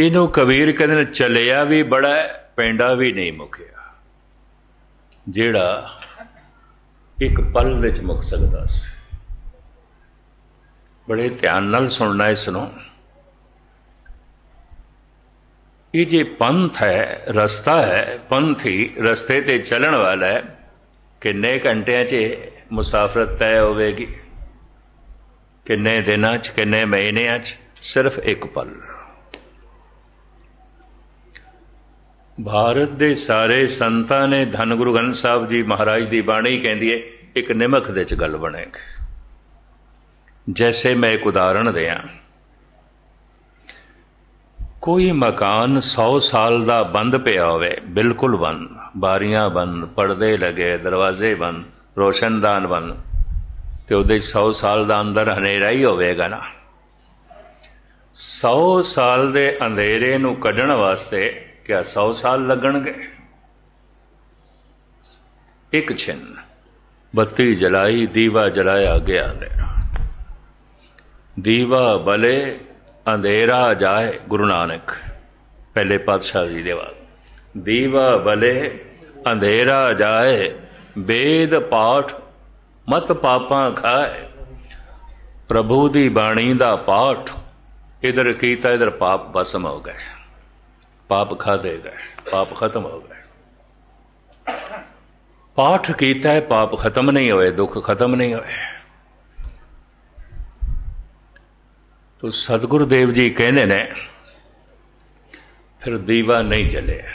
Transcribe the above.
ਇਹਨੂੰ ਕਬੀਰ ਕਹਿੰਦੇ ਨੇ, ਚਲਿਆ ਵੀ ਬੜਾ ਪੈਂਡਾ ਵੀ ਨਹੀਂ ਮੁੱਕਿਆ। ਜਿਹੜਾ ਇੱਕ ਪਲ ਵਿੱਚ ਮੁੱਕ ਸਕਦਾ ਸੀ। ਬੜੇ ਧਿਆਨ ਨਾਲ ਸੁਣਨਾ ਇਸ ਨੂੰ। ਇਹ ਜੇ ਪੰਥ ਹੈ, ਰਸਤਾ ਹੈ, ਪੰਥੀ ਰਸਤੇ ਤੇ ਚੱਲਣ ਵਾਲਾ ਹੈ, ਕਿੰਨੇ ਘੰਟਿਆਂ 'ਚ ਇਹ ਮੁਸਾਫਰਤ ਤੈਅ ਹੋਵੇਗੀ? ਕਿੰਨੇ ਦਿਨਾਂ 'ਚ, ਕਿੰਨੇ ਮਹੀਨਿਆਂ 'ਚ? ਸਿਰਫ ਇੱਕ ਪਲ। ਭਾਰਤ ਦੇ ਸਾਰੇ ਸੰਤਾਂ ਨੇ ਧੰਨ ਗੁਰੂ ਗ੍ਰੰਥ ਸਾਹਿਬ ਜੀ ਮਹਾਰਾਜ ਦੀ ਬਾਣੀ ਕਹਿੰਦੀ ਹੈ ਇੱਕ ਨਿਮਖ ਦੇ ਚ ਗੱਲ ਬਣੇਗੀ ਜੈਸੇ ਮੈਂ ਇੱਕ ਉਦਾਹਰਣ ਦਿਆਂ। ਕੋਈ ਮਕਾਨ 100 ਸਾਲ ਦਾ ਬੰਦ ਪਿਆ ਹੋਵੇ, ਬਿਲਕੁਲ ਬੰਦ। ਬਾਰੀਆਂ ਬੰਦ, ਪਰਦੇ ਲਗੇ, ਦਰਵਾਜ਼ੇ ਬੰਦ, ਰੋਸ਼ਨਦਾਨ ਬੰਦ। ਤੇ ਉਹਦੇ 100 ਸਾਲ ਦਾ ਅੰਦਰ ਹਨੇਰਾ ਹੀ ਹੋਵੇਗਾ ਨਾ। 100 ਸਾਲ ਦੇ ਅੰਧੇਰੇ ਨੂੰ ਕੱਢਣ ਵਾਸਤੇ ਕਿਆ 100 ਸਾਲ ਲੱਗਣਗੇ? ਇੱਕ ਛਿਨ। ਬੱਤੀ ਜਲਾਈ, ਦੀਵਾ ਜਲਾਇਆ ਗਿਆ ਅੰਧੇਰਾ ਦੀਵਾ ਬਲੇ, ਅੰਧੇਰਾ ਜਾਏ ਗੁਰੂ ਨਾਨਕ। ਪਹਿਲੇ ਪਾਤਸ਼ਾਹ ਜੀ ਦੇ ਬਾਅਦ। ਦੀਵਾ ਬਲੇ, ਅੰਧੇਰਾ ਜਾਏ ਵੇਦ ਪਾਠ ਮਤ ਪਾਪਾਂ ਖਾਏ। ਪ੍ਰਭੂ ਦੀ ਬਾਣੀ ਦਾ ਪਾਠ, ਇਧਰ ਕੀਤਾ, ਇਧਰ ਪਾਪ ਬਸਮ ਹੋ ਗਏ। ਪਾਪ ਖਾਦੇ ਗਏ, ਪਾਪ ਖਤਮ ਹੋ ਗਏ। ਪਾਠ ਕੀਤਾ ਹੈ, ਪਾਪ ਖਤਮ ਨਹੀਂ ਹੋਏ, ਦੁੱਖ ਖਤਮ ਨਹੀਂ ਹੋਏ। ਤੋ ਸਤਿਗੁਰੂ ਦੇਵ ਜੀ ਕਹਿੰਦੇ ਨੇ, ਫਿਰ ਦੀਵਾ ਨਹੀਂ ਜਲਿਆ।